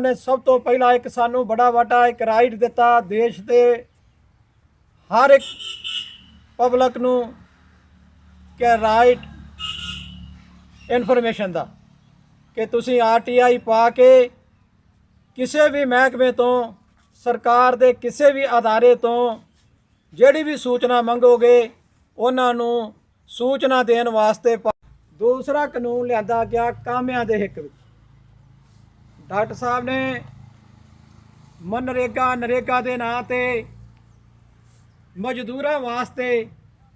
ਸਾਹਿਬਾਂ ਨੇ ਸਭ ਤੋਂ ਪਹਿਲਾਂ ਇੱਕ ਸਾਨੂੰ ਬੜਾ ਵੱਡਾ ਇੱਕ ਰਾਈਟ ਦਿੱਤਾ ਦੇਸ਼ ਦੇ ਹਰ ਇੱਕ ਪਬਲਿਕ ਨੂੰ ਕਿ ਰਾਈਟ ਇਨਫੋਰਮੇਸ਼ਨ ਦਾ ਕਿ ਤੁਸੀਂ ਆਰਟੀਆਈ ਪਾ ਕੇ ਕਿਸੇ ਵੀ ਮਹਿਕਮੇ ਤੋਂ, ਸਰਕਾਰ ਦੇ ਕਿਸੇ ਵੀ ਅਦਾਰੇ ਤੋਂ ਜਿਹੜੀ ਵੀ ਸੂਚਨਾ ਮੰਗੋਗੇ, ਉਹਨਾਂ ਨੂੰ ਸੂਚਨਾ ਦੇਣ ਵਾਸਤੇ ਦੂਸਰਾ ਕਾਨੂੰਨ ਲਿਆਂਦਾ ਗਿਆ ਕਾਮਿਆਂ ਦੇ ਹਿੱਕ ਵਿੱਚ। ਡਾਕਟਰ ਸਾਹਿਬ ਨੇ ਮਨਰੇਗਾ, ਨਰੇਗਾ ਦੇ ਨਾਂ ਤੇ ਮਜ਼ਦੂਰਾਂ ਵਾਸਤੇ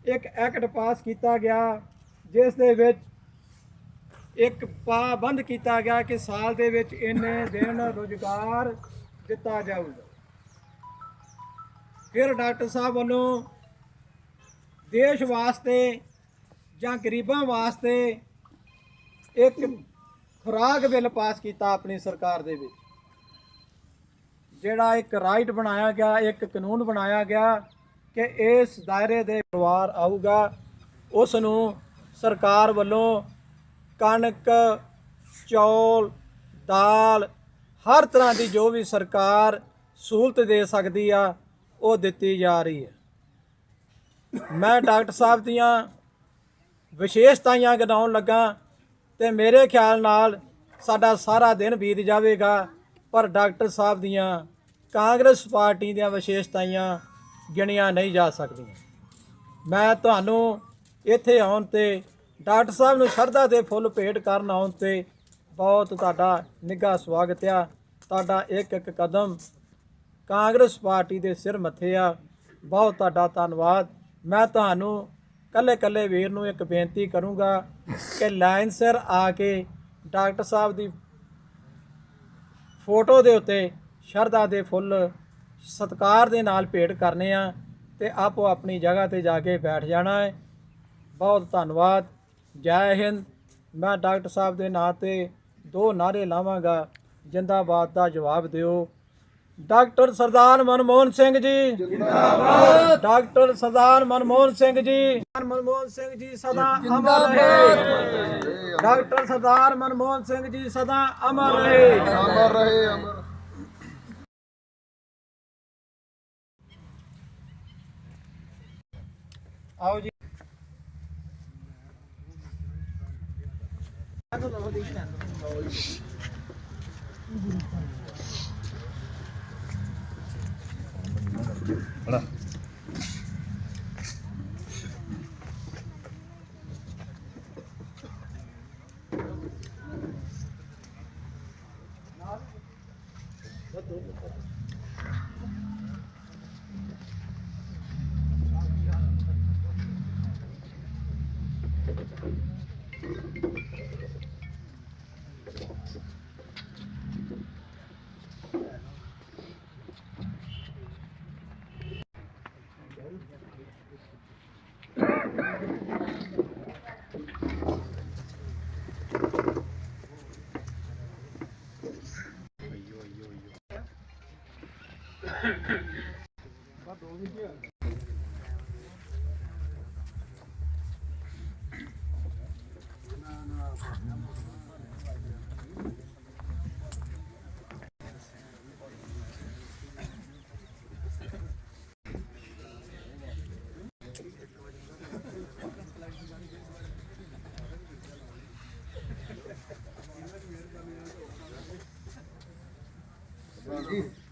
ਇੱਕ ਐਕਟ ਪਾਸ ਕੀਤਾ ਗਿਆ, ਜਿਸ ਦੇ ਵਿੱਚ ਇੱਕ ਪਾਬੰਦ ਕੀਤਾ ਗਿਆ ਕਿ ਸਾਲ ਦੇ ਵਿੱਚ ਇੰਨੇ ਦਿਨ ਰੁਜ਼ਗਾਰ ਦਿੱਤਾ ਜਾਊਗਾ। ਫਿਰ ਡਾਕਟਰ ਸਾਹਿਬ ਵੱਲੋਂ ਦੇਸ਼ ਵਾਸਤੇ ਜਾਂ ਗਰੀਬਾਂ ਵਾਸਤੇ ਇੱਕ ਖੁਰਾਕ ਬਿੱਲ ਪਾਸ ਕੀਤਾ ਆਪਣੀ ਸਰਕਾਰ ਦੇ ਵਿੱਚ। ਜਿਹੜਾ ਇੱਕ ਰਾਈਟ ਬਣਾਇਆ ਗਿਆ, ਇੱਕ ਕਾਨੂੰਨ ਬਣਾਇਆ ਗਿਆ ਕਿ ਇਸ ਦਾਇਰੇ ਦੇ ਪਰਿਵਾਰ ਆਊਗਾ ਉਸ ਨੂੰ ਸਰਕਾਰ ਵੱਲੋਂ ਕਣਕ, ਚੌਲ, ਦਾਲ, ਹਰ ਤਰ੍ਹਾਂ ਦੀ ਜੋ ਵੀ ਸਰਕਾਰ ਸਹੂਲਤ ਦੇ ਸਕਦੀ ਆ, ਉਹ ਦਿੱਤੀ ਜਾ ਰਹੀ ਹੈ। ਮੈਂ ਡਾਕਟਰ ਸਾਹਿਬ ਦੀਆਂ ਵਿਸ਼ੇਸ਼ਤਾਵਾਂ ਗਿਣਾਉਣ ਲੱਗਾ। ਤੇ ਮੇਰੇ ਖਿਆਲ ਨਾਲ ਸਾਡਾ ਸਾਰਾ ਦਿਨ ਬੀਤ ਜਾਵੇਗਾ। ਪਰ ਡਾਕਟਰ ਸਾਹਿਬ ਦੀਆਂ, ਕਾਂਗਰਸ ਪਾਰਟੀ ਦੀਆਂ ਵਿਸ਼ੇਸ਼ਤਾਈਆਂ ਗਿਣੀਆਂ ਨਹੀਂ ਜਾ ਸਕਦੀਆਂ। ਮੈਂ ਤੁਹਾਨੂੰ ਇੱਥੇ ਆਉਣ ਤੇ, ਡਾਕਟਰ ਸਾਹਿਬ ਨੂੰ ਸ਼ਰਧਾ ਦੇ ਫੁੱਲ ਭੇਟ ਕਰਨ ਆਉਣ ਤੇ ਬਹੁਤ ਤੁਹਾਡਾ ਨਿੱਘਾ ਸਵਾਗਤ ਆ। ਤੁਹਾਡਾ ਇੱਕ ਇੱਕ ਕਦਮ ਕਾਂਗਰਸ ਪਾਰਟੀ ਦੇ ਸਿਰ ਮੱਥੇ ਆ। ਬਹੁਤ ਤੁਹਾਡਾ ਧੰਨਵਾਦ। ਮੈਂ ਤੁਹਾਨੂੰ ਕੱਲੇ ਕੱਲੇ ਵੀਰ ਨੂੰ ਇੱਕ ਬੇਨਤੀ ਕਰੂੰਗਾ ਕਿ ਲਾਈਨ ਸਿਰ ਆ ਕੇ ਡਾਕਟਰ ਸਾਹਿਬ ਦੀ ਫੋਟੋ ਦੇ ਉੱਤੇ ਸ਼ਰਧਾ ਦੇ ਫੁੱਲ ਸਤਕਾਰ ਦੇ ਨਾਲ ਭੇਟ ਕਰਨੇ ਆ ਤੇ ਆਪੋ ਆਪਣੀ ਜਗ੍ਹਾ ਤੇ ਜਾ ਕੇ ਬੈਠ ਜਾਣਾ ਹੈ। ਬਹੁਤ ਧੰਨਵਾਦ। ਜੈ ਹਿੰਦ। ਮੈਂ ਡਾਕਟਰ ਸਾਹਿਬ ਦੇ ਨਾਂ ਤੇ ਦੋ ਨਾਰੇ ਲਾਵਾਂਗਾ। ਜਿੰਦਾਬਾਦ ਦਾ ਜਵਾਬ ਦਿਓ। ਡਾਕਟਰ ਸਰਦਾਰ ਮਨਮੋਹਨ ਸਿੰਘ ਜੀ। ਜਿੰਦਾਬਾਦ ਡਾਕਟਰ ਸਰਦਾਰ ਮਨਮੋਹਨ ਸਿੰਘ ਜੀ। ਮਨਮੋਹਨ ਸਿੰਘ ਜੀ ਸਦਾ ਅਮਰ ਰਹੇ। ਡਾਕਟਰ ਸਰਦਾਰ ਮਨਮੋਹਨ ਸਿੰਘ ਜੀ ਸਦਾ ਅਮਰ ਰਹੇ। ਅਮਰ ਰਹੇ ਅਮਰ। ਆਓ ਜੀ। ほら。Peace.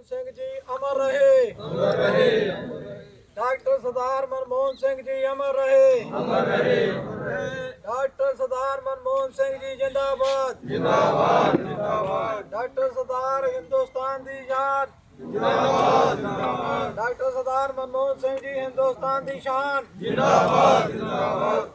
ਮਨਮੋਹਨ ਸਿੰਘ ਜੀ, ਅਮਰ ਰਹੇ। ਅਮਰ ਰਹੇ ਡਾਕਟਰ ਸਰਦਾਰ ਮਨਮੋਹਨ ਸਿੰਘ ਜੀ, ਅਮਰ ਰਹੇ। ਅਮਰ ਰਹੇ ਡਾਕਟਰ ਸਰਦਾਰ ਮਨਮੋਹਨ ਸਿੰਘ ਜੀ, ਜਿੰਦਾਬਾਦ। ਜਿੰਦਾਬਾਦ ਜਿੰਦਾਬਾਦ ਡਾਕਟਰ ਸਰਦਾਰ ਹਿੰਦੁਸਤਾਨ ਦੀ ਜਾਨ ਜਿੰਦਾਬਾਦ ਜਿੰਦਾਬਾਦ ਡਾਕਟਰ ਸਰਦਾਰ ਮਨਮੋਹਨ ਸਿੰਘ ਜੀ, ਹਿੰਦੁਸਤਾਨ ਦੀ ਸ਼ਾਨ। ਜਿੰਦਾਬਾਦ ਜਿੰਦਾਬਾਦ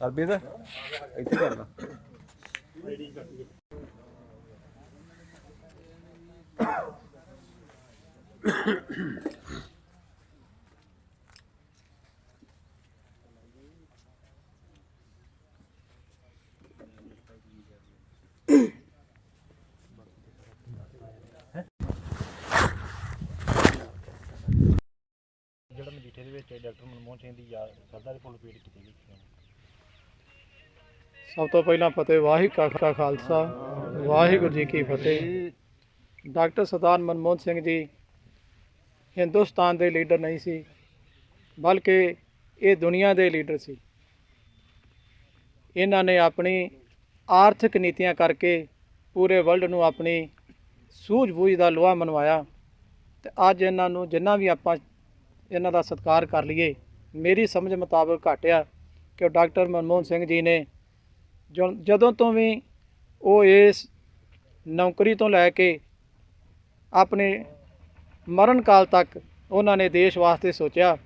ਅਰਬੀ ਦਾ? ਇੱਥੇ ਕਰਨਾ ਜਿਹੜਾ ਮਜੀਠੇ ਵਿੱਚ ਡਾਕਟਰ ਮਨਮੋਹਨ ਸਿੰਘ ਦੀ ਯਾਦ ਸਰਦਾ ਦੇ ਫੁੱਲ ਪੇਟ ਕੀਤੀ ਗਈ ਸੀ। ਸਭ ਤੋਂ ਪਹਿਲਾਂ ਫਤਿਹ, ਵਾਹਿਗੁਰੂ ਜੀ ਕਾ ਖਾਲਸਾ, ਵਾਹਿਗੁਰੂ ਜੀ ਕੀ ਫਤਿਹ। ਡਾਕਟਰ ਸਰਦਾਰ ਮਨਮੋਹਨ ਸਿੰਘ ਜੀ ਹਿੰਦੁਸਤਾਨ ਦੇ ਲੀਡਰ ਨਹੀਂ ਸੀ, ਬਲਕਿ ਇਹ ਦੁਨੀਆ ਦੇ ਲੀਡਰ ਸੀ। ਇਹਨਾਂ ਨੇ ਆਪਣੀ ਆਰਥਿਕ ਨੀਤੀਆਂ ਕਰਕੇ ਪੂਰੇ ਵਰਲਡ ਨੂੰ ਆਪਣੀ ਸੂਝ-ਬੂਝ ਦਾ ਲੋਹਾ ਮਨਵਾਇਆ। ਤੇ ਅੱਜ ਇਹਨਾਂ ਨੂੰ ਜਿੰਨਾ ਵੀ ਆਪਾਂ ਇਹਨਾਂ ਦਾ ਸਤਿਕਾਰ ਕਰ ਲਈਏ। ਮੇਰੀ ਸਮਝ ਮੁਤਾਬਕ ਘਟਿਆ ਕਿ ਡਾਕਟਰ ਮਨਮੋਹਨ ਸਿੰਘ ਜੀ ਨੇ ਜਦੋਂ ਤੋਂ ਵੀ ਉਹ ਇਸ ਨੌਕਰੀ ਤੋਂ ਲੈ ਕੇ ਆਪਣੇ ਮਰਨ ਕਾਲ ਤੱਕ ਉਹਨਾਂ ਨੇ ਦੇਸ਼ ਵਾਸਤੇ ਸੋਚਿਆ,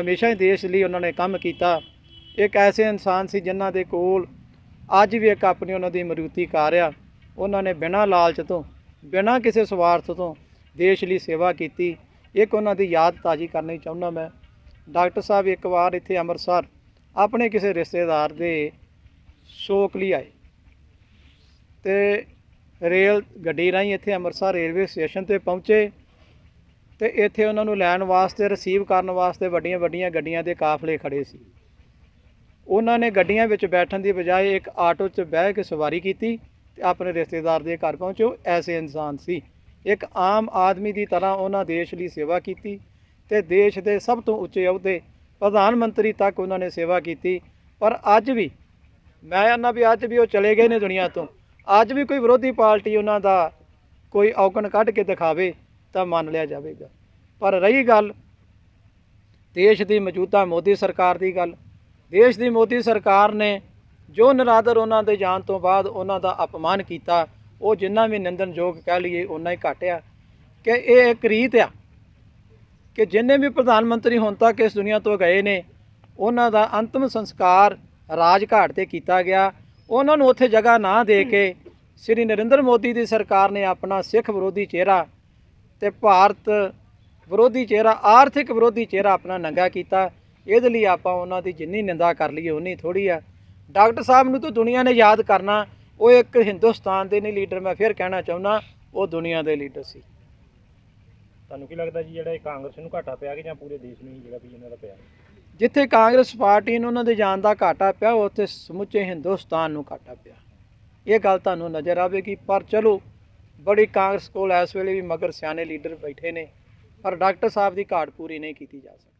ਹਮੇਸ਼ਾ ਹੀ ਦੇਸ਼ ਲਈ ਉਹਨਾਂ ਨੇ ਕੰਮ ਕੀਤਾ। ਇੱਕ ਐਸੇ ਇਨਸਾਨ ਸੀ ਜਿਨ੍ਹਾਂ ਦੇ ਕੋਲ ਅੱਜ ਵੀ ਇੱਕ ਆਪਣੀ ਉਹਨਾਂ ਦੀ ਮਰੂਤੀ ਕਾਰ ਆ। ਉਹਨਾਂ ਨੇ ਬਿਨਾਂ ਲਾਲਚ ਤੋਂ, ਬਿਨਾਂ ਕਿਸੇ ਸਵਾਰਥ ਤੋਂ ਦੇਸ਼ ਲਈ ਸੇਵਾ ਕੀਤੀ। ਇੱਕ ਉਹਨਾਂ ਦੀ ਯਾਦ ਤਾਜ਼ੀ ਕਰਨੀ ਚਾਹੁੰਦਾ ਮੈਂ। ਡਾਕਟਰ ਸਾਹਿਬ ਇੱਕ ਵਾਰ ਇੱਥੇ ਅੰਮ੍ਰਿਤਸਰ ਆਪਣੇ ਕਿਸੇ ਰਿਸ਼ਤੇਦਾਰ ਦੇ ਸ਼ੋਕ ਲਈ ਆਏ ਤੇ ਰੇਲ ਗੱਡੀ ਰਾਹੀਂ ਇੱਥੇ ਅੰਮ੍ਰਿਤਸਰ ਰੇਲਵੇ ਸਟੇਸ਼ਨ ਤੇ ਪਹੁੰਚੇ ਤੇ ਇੱਥੇ ਉਹਨਾਂ ਨੂੰ ਲੈਣ ਵਾਸਤੇ ਰਿਸੀਵ ਕਰਨ ਵਾਸਤੇ ਵੱਡੀਆਂ ਵੱਡੀਆਂ ਗੱਡੀਆਂ ਦੇ ਕਾਫਲੇ ਖੜੇ ਸੀ। ਉਹਨਾਂ ਨੇ ਗੱਡੀਆਂ ਵਿੱਚ ਬੈਠਣ ਦੀ ਬਜਾਏ ਇੱਕ ਆਟੋ 'ਚ ਬਹਿ ਕੇ ਸਵਾਰੀ ਕੀਤੀ ਤੇ ਆਪਣੇ ਰਿਸ਼ਤੇਦਾਰ ਦੇ ਘਰ ਪਹੁੰਚੇ। ਉਹ ਐਸੇ ਇਨਸਾਨ ਸੀ। ਇੱਕ ਆਮ ਆਦਮੀ ਦੀ ਤਰ੍ਹਾਂ ਉਹਨਾਂ ਦੇਸ਼ ਲਈ ਸੇਵਾ ਕੀਤੀ ਤੇ ਦੇਸ਼ ਦੇ ਸਭ ਤੋਂ ਉੱਚੇ ਅਹੁਦੇ ਪ੍ਰਧਾਨ ਮੰਤਰੀ ਤੱਕ ਉਹਨਾਂ ਨੇ ਸੇਵਾ ਕੀਤੀ। ਪਰ ਅੱਜ ਵੀ, ਮੈਂ ਕਹਿੰਦਾ ਵੀ ਅੱਜ ਵੀ ਉਹ ਚਲੇ ਗਏ ਨੇ ਦੁਨੀਆ ਤੋਂ। ਅੱਜ ਵੀ ਕੋਈ ਵਿਰੋਧੀ ਪਾਰਟੀ ਉਹਨਾਂ ਦਾ ਕੋਈ ਔਕਣ ਕੱਢ ਕੇ ਦਿਖਾਵੇ ਤਾਂ ਮੰਨ ਲਿਆ ਜਾਵੇਗਾ। ਪਰ ਰਹੀ ਗੱਲ, ਦੇਸ਼ ਦੀ ਮੌਜੂਦਾ ਮੋਦੀ ਸਰਕਾਰ ਦੀ ਗੱਲ। ਦੇਸ਼ ਦੀ ਮੋਦੀ ਸਰਕਾਰ ਨੇ ਜੋ ਨਰਾਦਰ ਉਹਨਾਂ ਦੇ ਜਾਣ ਤੋਂ ਬਾਅਦ ਉਹਨਾਂ ਦਾ ਅਪਮਾਨ ਕੀਤਾ ਉਹ ਜਿੰਨਾ ਵੀ ਨਿੰਦਨਯੋਗ ਕਹਿ ਲਈਏ ਉਨਾ ਹੀ ਘਟਿਆ ਕਿ ਇਹ ਇੱਕ ਰੀਤ ਆ ਕਿ ਜਿੰਨੇ ਵੀ ਪ੍ਰਧਾਨ ਮੰਤਰੀ ਹੁਣ ਤੱਕ ਇਸ ਦੁਨੀਆ ਤੋਂ ਗਏ ਨੇ, ਉਹਨਾਂ ਦਾ ਅੰਤਮ ਸੰਸਕਾਰ ਰਾਜਘਾਟ ਤੇ ਕੀਤਾ ਗਿਆ। ਉਹਨਾਂ ਨੂੰ ਉੱਥੇ ਜਗ੍ਹਾ ਨਾ ਦੇ ਕੇ ਸ੍ਰੀ ਨਰਿੰਦਰ ਮੋਦੀ ਦੀ ਸਰਕਾਰ ਨੇ ਆਪਣਾ ਸਿੱਖ ਵਿਰੋਧੀ ਚਿਹਰਾ ਤੇ ਭਾਰਤ ਵਿਰੋਧੀ ਚਿਹਰਾ, ਆਰਥਿਕ ਵਿਰੋਧੀ ਚਿਹਰਾ ਆਪਣਾ ਨੰਗਾ ਕੀਤਾ। ਇਹਦੇ ਲਈ ਆਪਾਂ ਉਹਨਾਂ ਦੀ ਜਿੰਨੀ ਨਿੰਦਾ ਕਰ ਲਈਏ ਉਨੀ ਥੋੜੀ ਆ। ਡਾਕਟਰ ਸਾਹਿਬ ਨੂੰ ਤਾਂ ਦੁਨੀਆ ਨੇ ਯਾਦ ਕਰਨਾ ਉਹ ਇੱਕ ਹਿੰਦੁਸਤਾਨ ਦੇ ਨਹੀਂ ਲੀਡਰ ਮੈਂ ਫਿਰ ਕਹਿਣਾ ਚਾਹੁੰਦਾ ਉਹ ਦੁਨੀਆ ਦੇ ਲੀਡਰ ਸੀ। ਤੁਹਾਨੂੰ ਕੀ ਲੱਗਦਾ ਜੀ ਜਿਹੜਾ ਇਹ ਕਾਂਗਰਸ ਨੂੰ ਘਾਟਾ ਪਿਆ ਕਿ ਜਾਂ ਪੂਰੇ ਦੇਸ਼ ਨੂੰ ਹੀ ਜਿਹੜਾ ਵੀ ਇਹਨਾਂ ਦਾ ਪਿਆ? ਜਿੱਥੇ ਕਾਂਗਰਸ ਪਾਰਟੀ ਨੂੰ ਉਹਨਾਂ ਦੇ ਜਾਣ ਦਾ ਘਾਟਾ ਪਿਆ ਉੱਥੇ ਸਮੁੱਚੇ ਹਿੰਦੁਸਤਾਨ ਨੂੰ ਘਾਟਾ ਪਿਆ। ਇਹ ਗੱਲ ਤੁਹਾਨੂੰ ਨਜ਼ਰ ਆਵੇਗੀ ਪਰ ਚਲੋ ਬੜੀ ਕਾਂਗਰਸ ਕੋਲ ਇਸ ਵੇਲੇ ਵੀ ਮਗਰ ਸਿਆਣੇ ਲੀਡਰ ਬੈਠੇ ਨੇ ਪਰ ਡਾਕਟਰ ਸਾਹਿਬ ਦੀ ਘਾਟ ਪੂਰੀ ਨਹੀਂ ਕੀਤੀ ਜਾ ਸਕਦੀ।